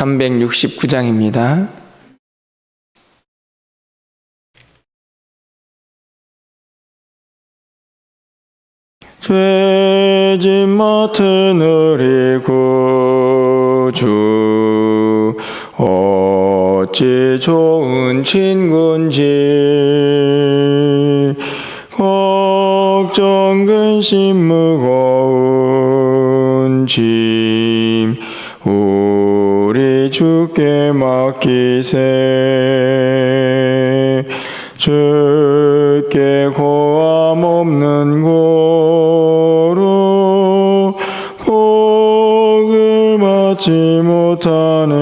369장입니다. 죄짐 맡은 우리 구주. 어찌 좋은 친군지. 걱정 근심 무거운 짐 우리 주께 맡기세. 주께 고함 없는 고로 복을 받지 못하네.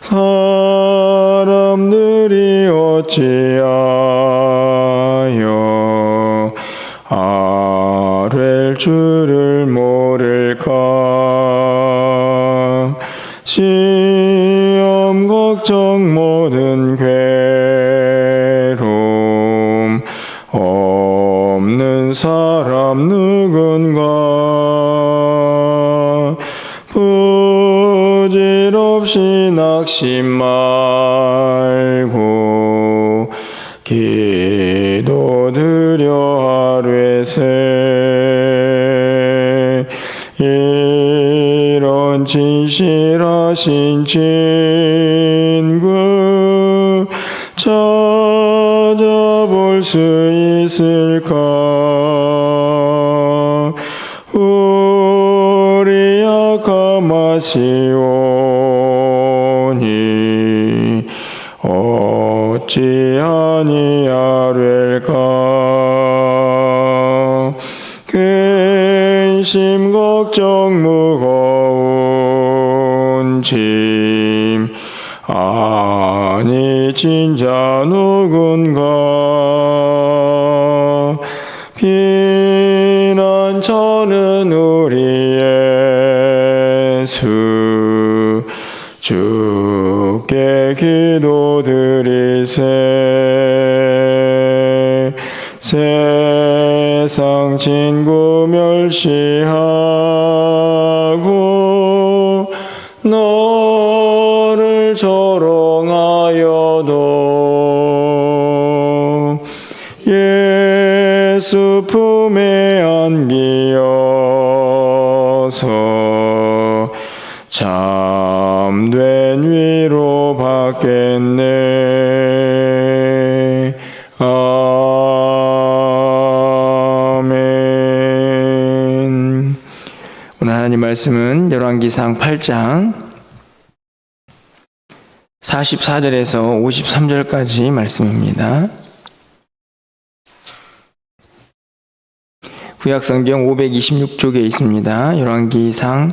사람들이 어찌하여 줄을 모를 시험 걱정 모든 괴로움. 없는 사람 누군가 부질없이 낙심 말고 기도드려 하루에새. 이런 진실하신 친구 찾아볼 수 있을까? 우리 약함하시오니 어찌 아니하릴까? 근심 걱정 무거운 아니 진짜 누군가 피난처는 우리 예수 주께 기도드리세. 세상 친구 멸시하 말씀은 열왕기상 8장 44절에서 53절까지 말씀입니다. 구약성경 526쪽에 있습니다. 열왕기상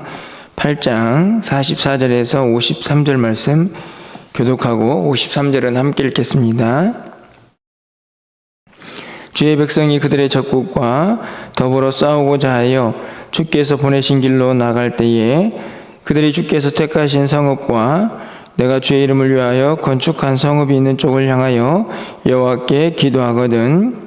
8장 44절에서 53절 말씀 교독하고 53절은 함께 읽겠습니다. 주의 백성이 그들의 적국과 더불어 싸우고자 하여 주께서 보내신 길로 나갈 때에 그들이 주께서 택하신 성읍과 내가 주의 이름을 위하여 건축한 성읍이 있는 쪽을 향하여 여호와께 기도하거든.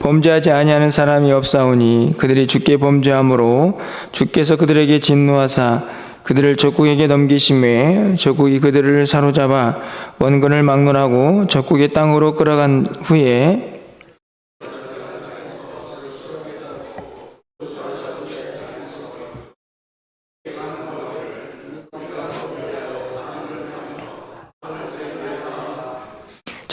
범죄하지 아니하는 사람이 없사오니 그들이 주께 범죄함으로 주께서 그들에게 진노하사 그들을 적국에게 넘기심에 적국이 그들을 사로잡아 원근을 막론하고 적국의 땅으로 끌어간 후에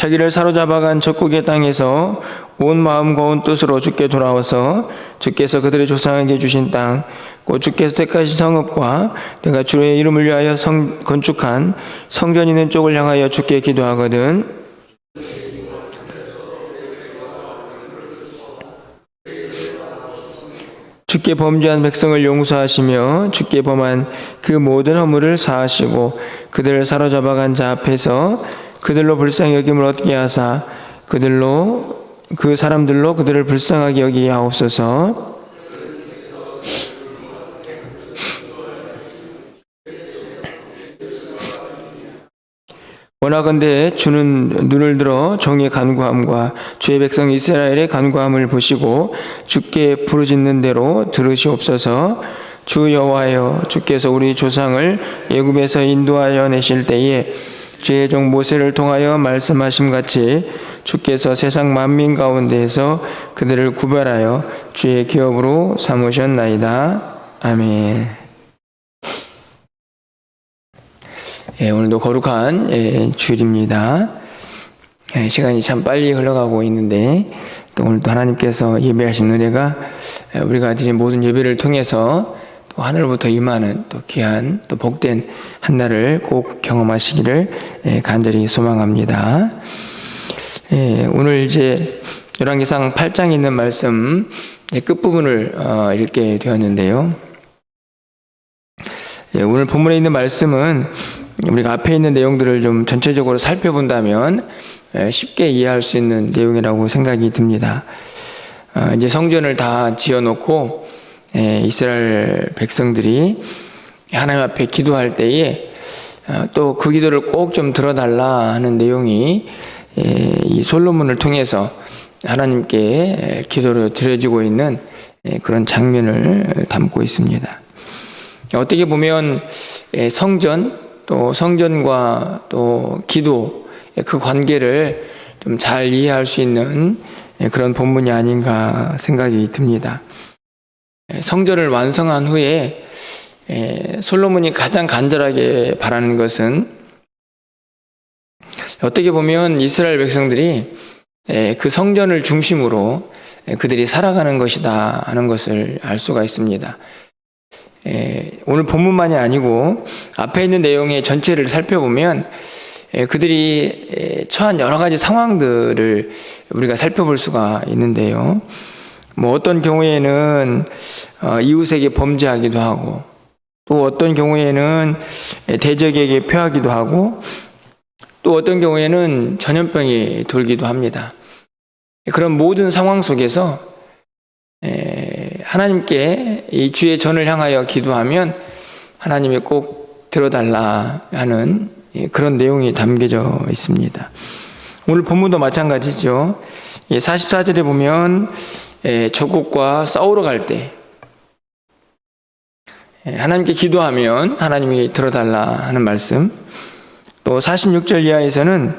자기를 사로잡아간 적국의 땅에서 온 마음과 온 뜻으로 주께 돌아와서 주께서 그들의 조상에게 주신 땅, 곧 주께서 택하신 성읍과 내가 주의 이름을 위하여 성, 건축한 성전 있는 쪽을 향하여 주께 기도하거든. 주께 범죄한 백성을 용서하시며 주께 범한 그 모든 허물을 사하시고 그들을 사로잡아간 자 앞에서 그들로 불쌍히 여김을 얻게 하사 그들로 그 사람들로 그들을 불쌍하게 여기게 하옵소서. 원하건대 주는 눈을 들어 종의 간구함과 주의 백성 이스라엘의 간구함을 보시고 주께 부르짖는 대로 들으시옵소서. 주 여호와여 주께서 우리 조상을 애굽에서 인도하여 내실 때에 주의 종 모세를 통하여 말씀하심 같이 주께서 세상 만민 가운데에서 그들을 구별하여 주의 기업으로 삼으셨나이다. 아멘. 예, 오늘도 거룩한 예, 주일입니다. 예, 시간이 참 빨리 흘러가고 있는데 또 오늘도 하나님께서 예배하신 은혜가 예, 우리가 드린 모든 예배를 통해서 또 하늘로부터 임하는 또 귀한 또 복된 한 날을 꼭 경험하시기를 예, 간절히 소망합니다. 예, 오늘 이제 열왕기상 8장에 있는 말씀 이제 끝부분을 어, 읽게 되었는데요. 예, 오늘 본문에 있는 말씀은 우리가 앞에 있는 내용들을 좀 전체적으로 살펴본다면 예, 쉽게 이해할 수 있는 내용이라고 생각이 듭니다. 어, 이제 성전을 다 지어놓고 예, 이스라엘 백성들이 하나님 앞에 기도할 때에 또 그 기도를 꼭 좀 들어달라 하는 내용이 예, 이 솔로몬을 통해서 하나님께 기도를 드려지고 있는 예, 그런 장면을 담고 있습니다. 어떻게 보면 예, 성전 또 성전과 또 기도 그 관계를 좀 잘 이해할 수 있는 그런 본문이 아닌가 생각이 듭니다. 성전을 완성한 후에 솔로몬이 가장 간절하게 바라는 것은 어떻게 보면 이스라엘 백성들이 그 성전을 중심으로 그들이 살아가는 것이다 하는 것을 알 수가 있습니다. 오늘 본문만이 아니고 앞에 있는 내용의 전체를 살펴보면 그들이 처한 여러 가지 상황들을 우리가 살펴볼 수가 있는데요. 뭐 어떤 경우에는 어, 이웃에게 범죄하기도 하고 또 어떤 경우에는 대적에게 표하기도 하고 또 어떤 경우에는 전염병이 돌기도 합니다. 그런 모든 상황 속에서 하나님께 이 주의 전을 향하여 기도하면 하나님이 꼭 들어달라 하는 그런 내용이 담겨져 있습니다. 오늘 본문도 마찬가지죠. 44절에 보면 적국과 싸우러 갈 때 하나님께 기도하면 하나님이 들어달라 하는 말씀. 또 46절 이하에서는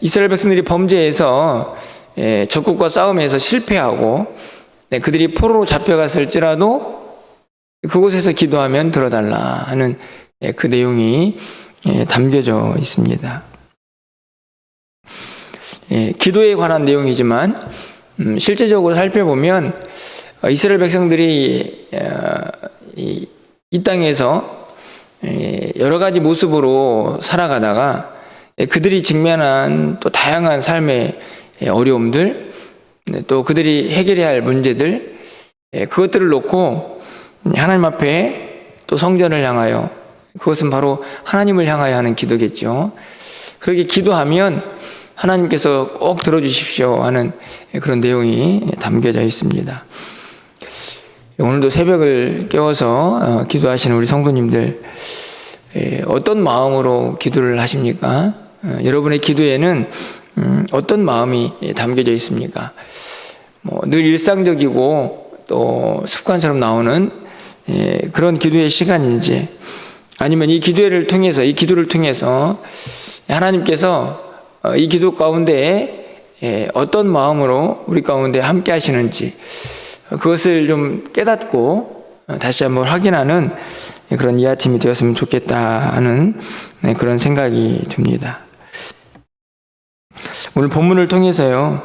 이스라엘 백성들이 범죄해서 적국과 싸움에서 실패하고 네, 그들이 포로로 잡혀갔을지라도 그곳에서 기도하면 들어달라 하는 그 내용이 담겨져 있습니다. 기도에 관한 내용이지만 음, 실제적으로 살펴보면 어, 이스라엘 백성들이 어, 이 땅에서 여러 가지 모습으로 살아가다가 그들이 직면한 또 다양한 삶의 어려움들, 네, 또 그들이 해결해야 할 문제들, 그것들을 놓고 하나님 앞에 또 성전을 향하여 그것은 바로 하나님을 향하여 하는 기도겠죠. 그렇게 기도하면 하나님께서 꼭 들어주십시오 하는 그런 내용이 담겨져 있습니다. 오늘도 새벽을 깨워서 어, 기도하시는 우리 성도님들 어떤 마음으로 기도를 하십니까? 어, 여러분의 기도에는 음, 어떤 마음이 담겨져 있습니까? 뭐 늘 일상적이고 또 습관처럼 나오는 그런 기도의 시간인지 아니면 이 기도를 통해서 이 기도를 통해서 하나님께서 어, 이 기도 가운데 예, 어떤 마음으로 우리 가운데 함께 하시는지 그것을 좀 깨닫고 어, 다시 한번 확인하는 그런 이 아침이 되었으면 좋겠다 하는 네, 그런 생각이 듭니다. 오늘 본문을 통해서요,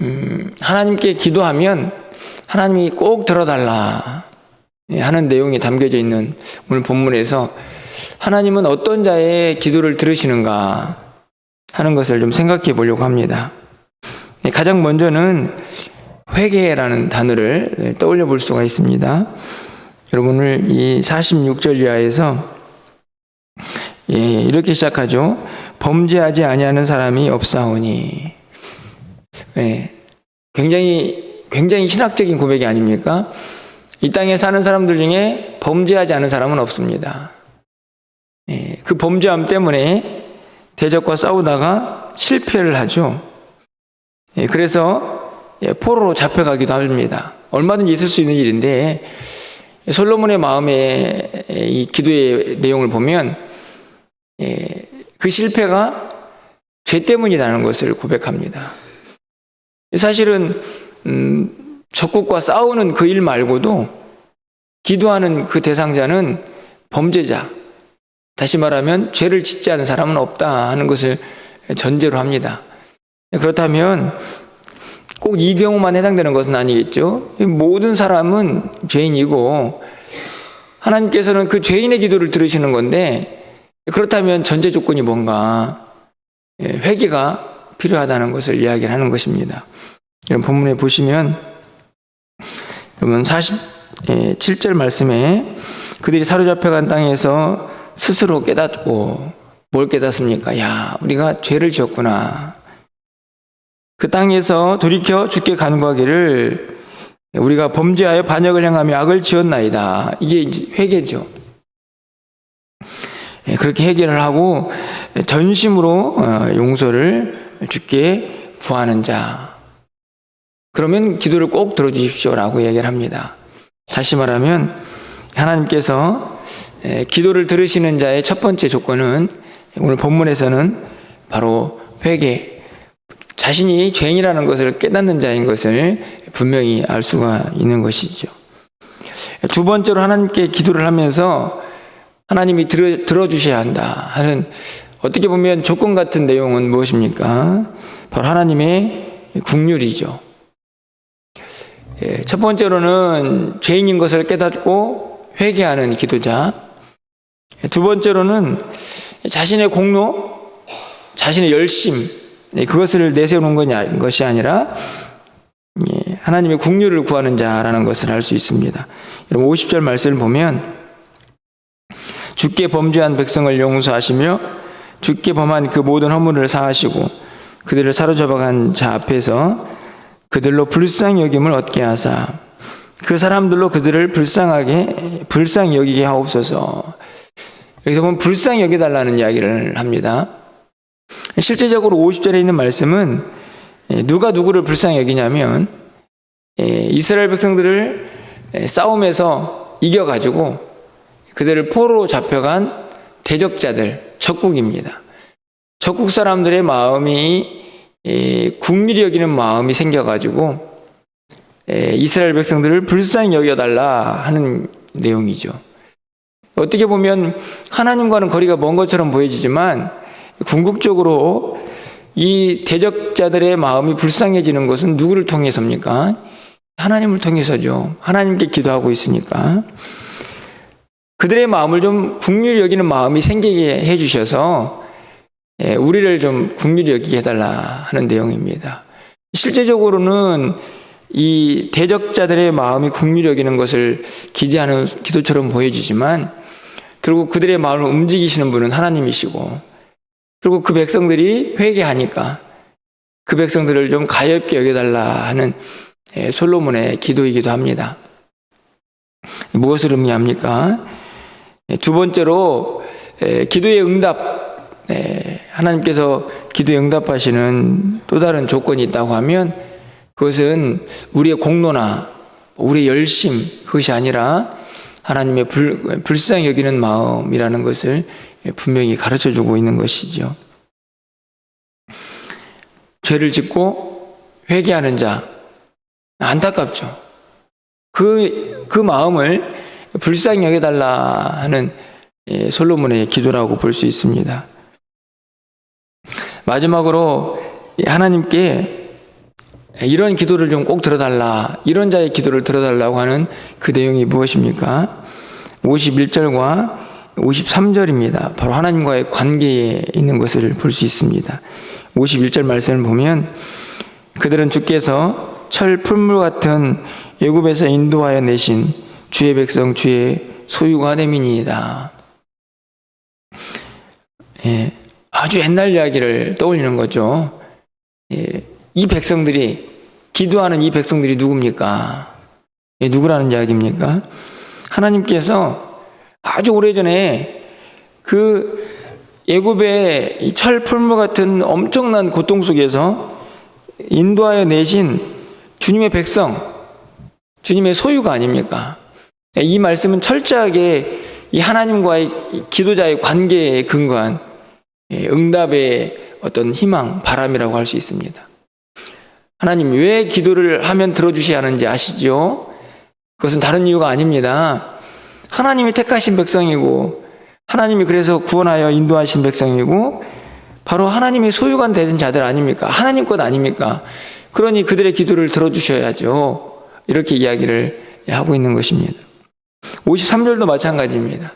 음, 하나님께 기도하면 하나님이 꼭 들어달라 예, 하는 내용이 담겨져 있는 오늘 본문에서 하나님은 어떤 자의 기도를 들으시는가 하는 것을 좀 생각해 보려고 합니다. 예, 가장 먼저는 회개라는 단어를 떠올려 볼 수가 있습니다. 여러분을 이 46절 이하에서 예, 이렇게 시작하죠. 범죄하지 아니하는 사람이 없사오니. 예, 굉장히 굉장히 신학적인 고백이 아닙니까? 이 땅에 사는 사람들 중에 범죄하지 않은 사람은 없습니다. 예, 그 범죄함 때문에 대적과 싸우다가 실패를 하죠. 예, 그래서 예, 포로로 잡혀가기도 합니다. 얼마든지 있을 수 있는 일인데 솔로몬의 마음에 이 기도의 내용을 보면 예, 그 실패가 죄 때문이라는 것을 고백합니다. 사실은 음, 적국과 싸우는 그 일 말고도 기도하는 그 대상자는 범죄자, 다시 말하면 죄를 짓지 않은 사람은 없다 하는 것을 전제로 합니다. 그렇다면 꼭 이 경우만 해당되는 것은 아니겠죠. 모든 사람은 죄인이고 하나님께서는 그 죄인의 기도를 들으시는 건데 그렇다면 전제 조건이 뭔가 예, 회개가 필요하다는 것을 이야기를 하는 것입니다. 이런 본문에 보시면 여러분 47절 말씀에 그들이 사로잡혀간 땅에서 스스로 깨닫고 뭘 깨닫습니까? 야, 우리가 죄를 지었구나. 그 땅에서 돌이켜 죽게 간구하기를 우리가 범죄하여 반역을 향하며 악을 지었나이다. 이게 이제 회개죠. 예, 그렇게 해결을 하고 전심으로 어, 용서를 주께 구하는 자. 그러면 기도를 꼭 들어주십시오라고 얘기를 합니다. 다시 말하면 하나님께서 예, 기도를 들으시는 자의 첫 번째 조건은 오늘 본문에서는 바로 회개, 자신이 죄인이라는 것을 깨닫는 자인 것을 분명히 알 수가 있는 것이죠. 두 번째로 하나님께 기도를 하면서 하나님이 들어, 들어주셔야 한다 하는 어떻게 보면 조건 같은 내용은 무엇입니까? 바로 하나님의 국률이죠. 예, 첫 번째로는 죄인인 것을 깨닫고 회개하는 기도자. 두 번째로는 자신의 공로, 자신의 열심, 예, 그것을 내세우는 것이 아니라 예, 하나님의 국률을 구하는 자라는 것을 알 수 있습니다. 여러분 50절 말씀을 보면 주께 범죄한 백성을 용서하시며 주께 범한 그 모든 허물을 사하시고 그들을 사로잡아간 자 앞에서 그들로 불쌍히 여김을 얻게 하사 그 사람들로 그들을 불쌍하게 불쌍히 여기게 하옵소서. 여기서 보면 불쌍히 여겨달라는 이야기를 합니다. 실제적으로 50절에 있는 말씀은 누가 누구를 불쌍히 여기냐면 이스라엘 백성들을 싸움에서 이겨가지고 그들을 포로 잡혀간 대적자들, 적국입니다. 적국 사람들의 마음이 국밀히 여기는 마음이 생겨가지고 이스라엘 백성들을 불쌍히 여겨달라 하는 내용이죠. 어떻게 보면 하나님과는 거리가 먼 것처럼 보여지지만 궁극적으로 이 대적자들의 마음이 불쌍해지는 것은 누구를 통해서입니까? 하나님을 통해서죠. 하나님께 기도하고 있으니까. 그들의 마음을 좀 국률이 여기는 마음이 생기게 해주셔서 예, 우리를 좀 국률이 여기게 해달라 하는 내용입니다. 실제적으로는 이 대적자들의 마음이 국률이 여기는 것을 기대하는 기도처럼 보여지지만 결국 그들의 마음을 움직이시는 분은 하나님이시고 그리고 그 백성들이 회개하니까 그 백성들을 좀 가엽게 여겨달라 하는 예, 솔로몬의 기도이기도 합니다. 무엇을 의미합니까? 예, 두 번째로 기도의 응답, 하나님께서 기도에 응답하시는 또 다른 조건이 있다고 하면 그것은 우리의 공로나 우리의 열심 그것이 아니라 하나님의 불, 불쌍히 여기는 마음이라는 것을 분명히 가르쳐 주고 있는 것이죠. 죄를 짓고 회개하는 자 안타깝죠. 그, 그 마음을 불쌍히 여겨달라 하는 예, 솔로몬의 기도라고 볼 수 있습니다. 마지막으로 하나님께 이런 기도를 좀 꼭 들어달라. 이런 자의 기도를 들어달라고 하는 그 내용이 무엇입니까? 51절과 53절입니다. 바로 하나님과의 관계에 있는 것을 볼 수 있습니다. 51절 말씀을 보면 그들은 주께서 철 풀물 같은 애굽에서 인도하여 내신 주의 백성 주의 소유가 됨이니이다. 예, 아주 옛날 이야기를 떠올리는 거죠. 예, 이 백성들이 기도하는 이 백성들이 누굽니까? 예, 누구라는 이야기입니까? 하나님께서 아주 오래전에 그 예굽의 이철 풀물 같은 엄청난 고통 속에서 인도하여 내신 주님의 백성, 주님의 소유가 아닙니까? 예, 이 말씀은 철저하게 이 하나님과의 이 기도자의 관계에 근거한 예, 응답의 어떤 희망, 바람이라고 할 수 있습니다. 하나님 왜 기도를 하면 들어주셔야 하는지 아시죠? 그것은 다른 이유가 아닙니다. 하나님이 택하신 백성이고 하나님이 그래서 구원하여 인도하신 백성이고 바로 하나님의 소유가 되는 자들 아닙니까? 하나님 것 아닙니까? 그러니 그들의 기도를 들어주셔야죠. 이렇게 이야기를 하고 있는 것입니다. 53절도 마찬가지입니다.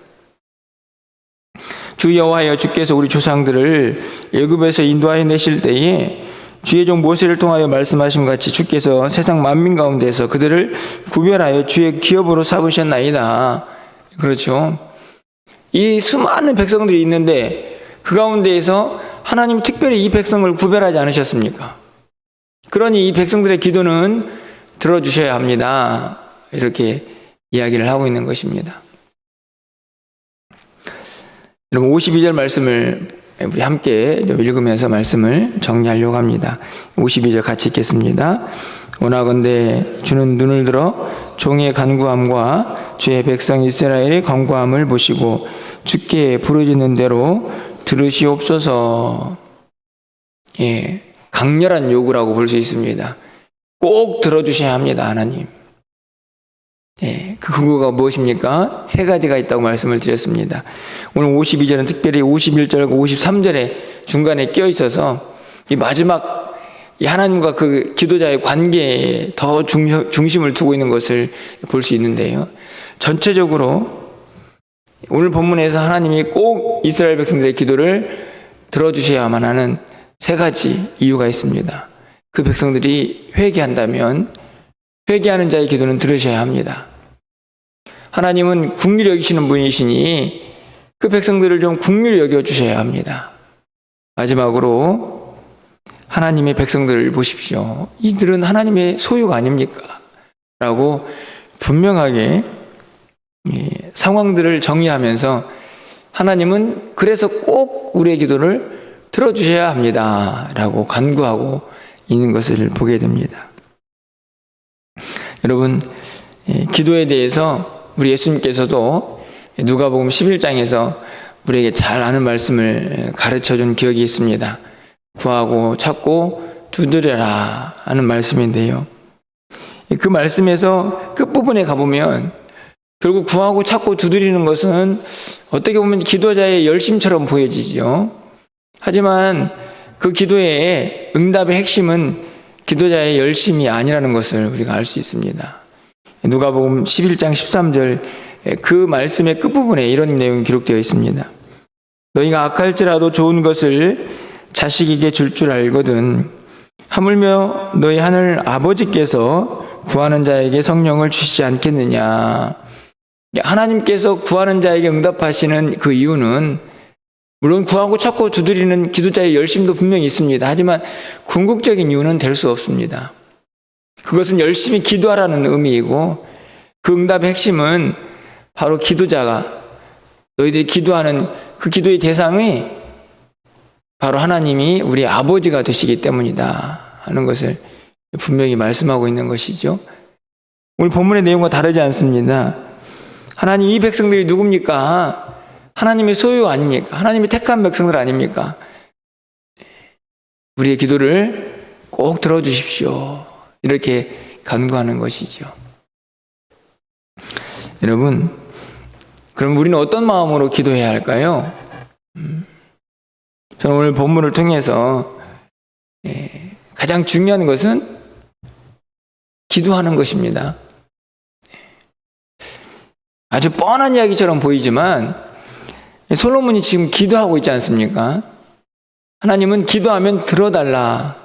주 여호와여 주께서 우리 조상들을 애굽에서 인도하여 내실 때에 주의 종 모세를 통하여 말씀하신 같이 주께서 세상 만민 가운데서 그들을 구별하여 주의 기업으로 삼으셨나이다. 그렇죠. 이 수많은 백성들이 있는데 그 가운데에서 하나님 특별히 이 백성을 구별하지 않으셨습니까? 그러니 이 백성들의 기도는 들어주셔야 합니다. 이렇게 이야기를 하고 있는 것입니다. 여러분 52절 말씀을 우리 함께 좀 읽으면서 말씀을 정리하려고 합니다. 52절 같이 읽겠습니다. 원하건대 주는 눈을 들어 종의 간구함과 주의 백성 이스라엘의 간구함을 보시고 주께 부르짖는 대로 들으시옵소서. 예, 강렬한 요구라고 볼 수 있습니다. 꼭 들어주셔야 합니다, 하나님. 예, 그 근거가 무엇입니까? 세 가지가 있다고 말씀을 드렸습니다. 오늘 52절은 특별히 51절과 53절에 중간에 끼어 있어서 이 마지막 이 하나님과 그 기도자의 관계에 더 중, 중심을 두고 있는 것을 볼 수 있는데요. 전체적으로 오늘 본문에서 하나님이 꼭 이스라엘 백성들의 기도를 들어주셔야만 하는 세 가지 이유가 있습니다. 그 백성들이 회개한다면 회개하는 자의 기도는 들으셔야 합니다. 하나님은 국률 여기시는 분이시니 그 백성들을 좀 국률 여겨 주셔야 합니다. 마지막으로 하나님의 백성들을 보십시오. 이들은 하나님의 소유가 아닙니까? 라고 분명하게 상황들을 정리하면서 하나님은 그래서 꼭 우리의 기도를 들어주셔야 합니다. 라고 간구하고 있는 것을 보게 됩니다. 여러분, 기도에 대해서 우리 예수님께서도 누가복음 11장에서 우리에게 잘 아는 말씀을 가르쳐 준 기억이 있습니다. 구하고 찾고 두드려라 하는 말씀인데요. 그 말씀에서 끝부분에 가보면 결국 구하고 찾고 두드리는 것은 어떻게 보면 기도자의 열심처럼 보여지죠. 하지만 그 기도의 응답의 핵심은 기도자의 열심이 아니라는 것을 우리가 알 수 있습니다. 누가복음 11장 13절 그 말씀의 끝부분에 이런 내용이 기록되어 있습니다. 너희가 악할지라도 좋은 것을 자식에게 줄줄 알거든 하물며 너희 하늘 아버지께서 구하는 자에게 성령을 주시지 않겠느냐. 하나님께서 구하는 자에게 응답하시는 그 이유는 물론 구하고 찾고 두드리는 기도자의 열심도 분명히 있습니다. 하지만 궁극적인 이유는 될 수 없습니다. 그것은 열심히 기도하라는 의미이고 그 응답의 핵심은 바로 기도자가 너희들이 기도하는 그 기도의 대상이 바로 하나님이 우리 아버지가 되시기 때문이다 하는 것을 분명히 말씀하고 있는 것이죠. 오늘 본문의 내용과 다르지 않습니다. 하나님 이 백성들이 누굽니까? 하나님의 소유 아닙니까? 하나님의 택한 백성들 아닙니까? 우리의 기도를 꼭 들어주십시오. 이렇게 간구하는 것이죠. 여러분, 그럼 우리는 어떤 마음으로 기도해야 할까요? 음, 저는 오늘 본문을 통해서 예, 가장 중요한 것은 기도하는 것입니다. 아주 뻔한 이야기처럼 보이지만 솔로몬이 지금 기도하고 있지 않습니까? 하나님은 기도하면 들어달라.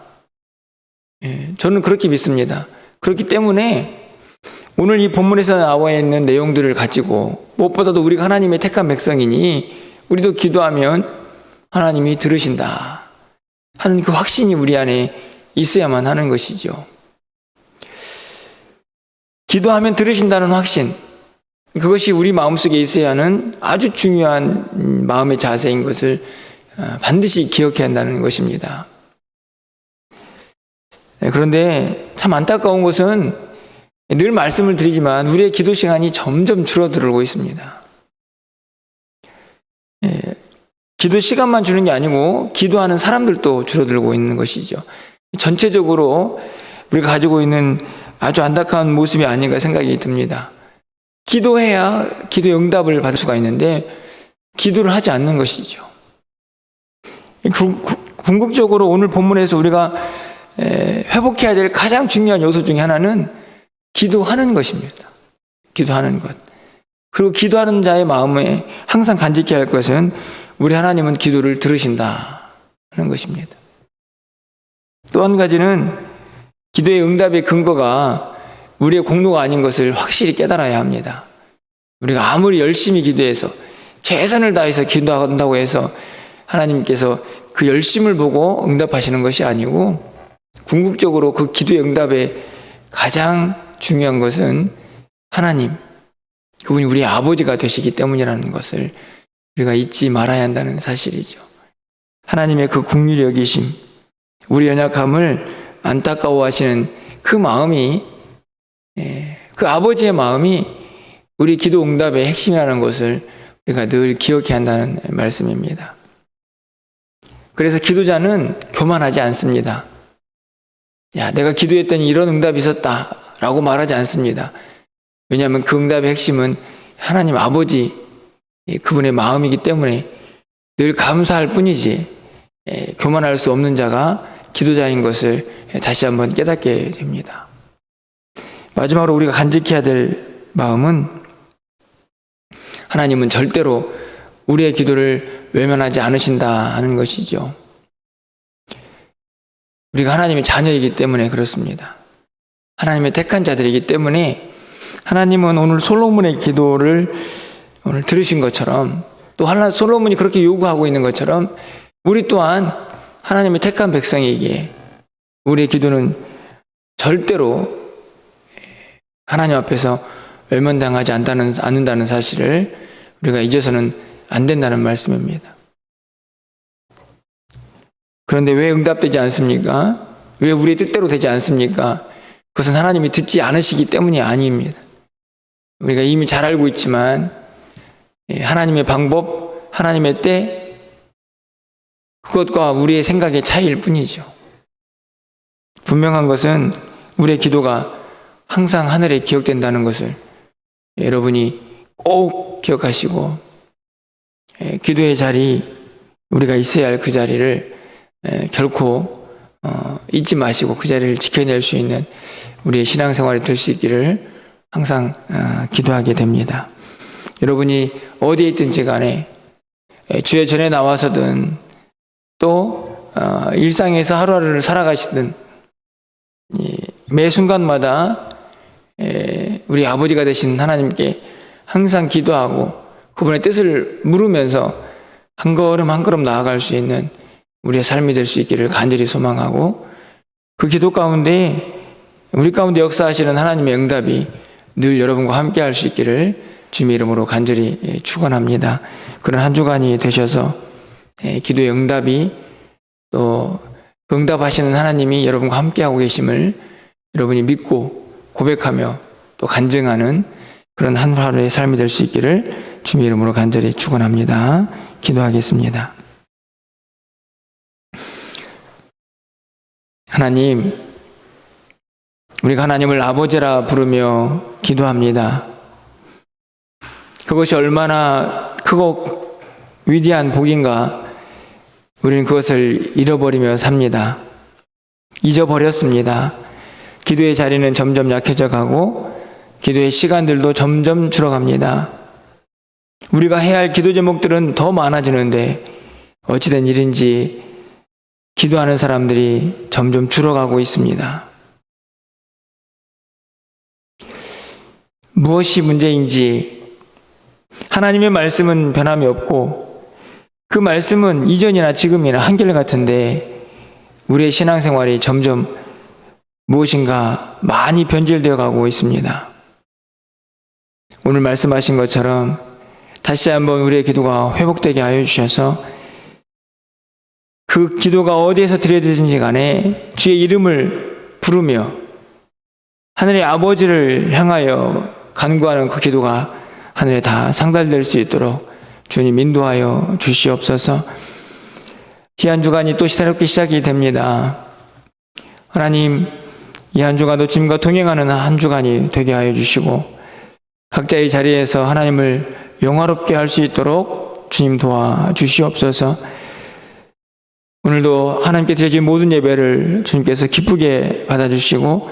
예, 저는 그렇게 믿습니다. 그렇기 때문에 오늘 이 본문에서 나와 있는 내용들을 가지고 무엇보다도 우리가 하나님의 택한 백성이니 우리도 기도하면 하나님이 들으신다 하는 그 확신이 우리 안에 있어야만 하는 것이죠. 기도하면 들으신다는 확신, 그것이 우리 마음속에 있어야 하는 아주 중요한 음, 마음의 자세인 것을 어, 반드시 기억해야 한다는 것입니다. 네, 그런데 참 안타까운 것은 늘 말씀을 드리지만 우리의 기도 시간이 점점 줄어들고 있습니다. 예, 기도 시간만 주는 게 아니고 기도하는 사람들도 줄어들고 있는 것이죠. 전체적으로 우리가 가지고 있는 아주 안타까운 모습이 아닌가 생각이 듭니다. 기도해야 기도 응답을 받을 수가 있는데 기도를 하지 않는 것이죠. 궁극적으로 오늘 본문에서 우리가 에, 회복해야 될 가장 중요한 요소 중에 하나는 기도하는 것입니다. 기도하는 것. 그리고 기도하는 자의 마음에 항상 간직해야 할 것은 우리 하나님은 기도를 들으신다 하는 것입니다. 또 한 가지는 기도의 응답의 근거가 우리의 공로가 아닌 것을 확실히 깨달아야 합니다. 우리가 아무리 열심히 기도해서 최선을 다해서 기도한다고 해서 하나님께서 그 열심을 보고 응답하시는 것이 아니고 궁극적으로 그 기도의 응답의 가장 중요한 것은 하나님, 그분이 우리 아버지가 되시기 때문이라는 것을 우리가 잊지 말아야 한다는 사실이죠. 하나님의 그 국률 여기심, 우리 연약함을 안타까워하시는 그 마음이 예, 그 아버지의 마음이 우리 기도 응답의 핵심이라는 것을 우리가 늘 기억해야 한다는 말씀입니다. 그래서 기도자는 교만하지 않습니다. 야, 내가 기도했더니 이런 응답이 있었다. 라고 말하지 않습니다. 왜냐하면 그 응답의 핵심은 하나님 아버지, 예, 그분의 마음이기 때문에 늘 감사할 뿐이지, 예, 교만할 수 없는 자가 기도자인 것을 다시 한번 깨닫게 됩니다. 마지막으로 우리가 간직해야 될 마음은 하나님은 절대로 우리의 기도를 외면하지 않으신다 하는 것이죠. 우리가 하나님의 자녀이기 때문에 그렇습니다. 하나님의 택한 자들이기 때문에 하나님은 오늘 솔로몬의 기도를 오늘 들으신 것처럼 또 하나 솔로몬이 그렇게 요구하고 있는 것처럼 우리 또한 하나님의 택한 백성에게 우리의 기도는 절대로 하나님 앞에서 외면당하지 않는다는 사실을 우리가 잊어서는 안 된다는 말씀입니다. 그런데 왜 응답되지 않습니까? 왜 우리의 뜻대로 되지 않습니까? 그것은 하나님이 듣지 않으시기 때문이 아닙니다. 우리가 이미 잘 알고 있지만 예, 하나님의 방법, 하나님의 때 그것과 우리의 생각의 차이일 뿐이죠. 분명한 것은 우리의 기도가 항상 하늘에 기억된다는 것을 여러분이 꼭 기억하시고 예, 기도의 자리 우리가 있어야 할 그 자리를 예, 결코 어, 잊지 마시고 그 자리를 지켜낼 수 있는 우리의 신앙생활이 될 수 있기를 항상 어, 기도하게 됩니다. 여러분이 어디에 있든지 간에 예, 주의 전에 나와서든 또 어, 일상에서 하루하루를 살아가시든 이, 매 순간마다 에, 우리 아버지가 되신 하나님께 항상 기도하고 그분의 뜻을 물으면서 한 걸음 한 걸음 나아갈 수 있는 우리의 삶이 될 수 있기를 간절히 소망하고 그 기도 가운데 우리 가운데 역사하시는 하나님의 응답이 늘 여러분과 함께 할 수 있기를 주님의 이름으로 간절히 예, 축원합니다. 그런 한 주간이 되셔서 예, 기도의 응답이 또 응답하시는 하나님이 여러분과 함께하고 계심을 여러분이 믿고 고백하며 또 간증하는 그런 한 하루의 삶이 될 수 있기를 주님의 이름으로 간절히 축원합니다. 기도하겠습니다. 하나님, 우리가 하나님을 아버지라 부르며 기도합니다. 그것이 얼마나 크고 위대한 복인가 우리는 그것을 잃어버리며 삽니다. 잊어버렸습니다. 기도의 자리는 점점 약해져 가고 기도의 시간들도 점점 줄어갑니다. 우리가 해야 할 기도 제목들은 더 많아지는데 어찌된 일인지 기도하는 사람들이 점점 줄어가고 있습니다. 무엇이 문제인지 하나님의 말씀은 변함이 없고 그 말씀은 이전이나 지금이나 한결같은데 우리의 신앙생활이 점점 무엇인가 많이 변질되어 가고 있습니다. 오늘 말씀하신 것처럼 다시 한번 우리의 기도가 회복되게 하여 주셔서 그 기도가 어디에서 드려지든지 간에 주의 이름을 부르며 하늘의 아버지를 향하여 간구하는 그 기도가 하늘에 다 상달될 수 있도록 주님 인도하여 주시옵소서. 귀한 주간이 또 새롭게 시작이 됩니다. 하나님, 이 한 주간도 주님과 동행하는 한 주간이 되게 하여 주시고 각자의 자리에서 하나님을 영화롭게 할 수 있도록 주님 도와 주시옵소서. 오늘도 하나님께 드려진 모든 예배를 주님께서 기쁘게 받아주시고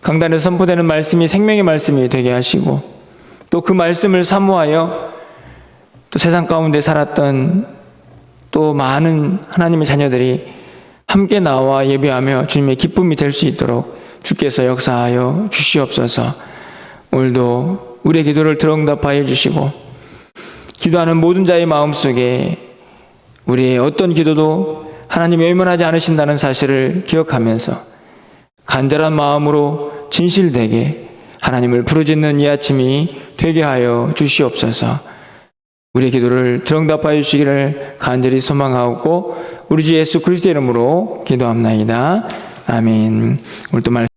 강단에 선포되는 말씀이 생명의 말씀이 되게 하시고 또 그 말씀을 사모하여 또 세상 가운데 살았던 또 많은 하나님의 자녀들이 함께 나와 예배하며 주님의 기쁨이 될 수 있도록 주께서 역사하여 주시옵소서. 오늘도 우리의 기도를 들응답하여 주시고 기도하는 모든 자의 마음속에 우리의 어떤 기도도 하나님이 외면하지 않으신다는 사실을 기억하면서 간절한 마음으로 진실되게 하나님을 부르짖는 이 아침이 되게 하여 주시옵소서. 우리의 기도를 들응답하여 주시기를 간절히 소망하고 우리 주 예수 그리스도의 이름으로 기도합나이다. 아멘. 오늘 또 말.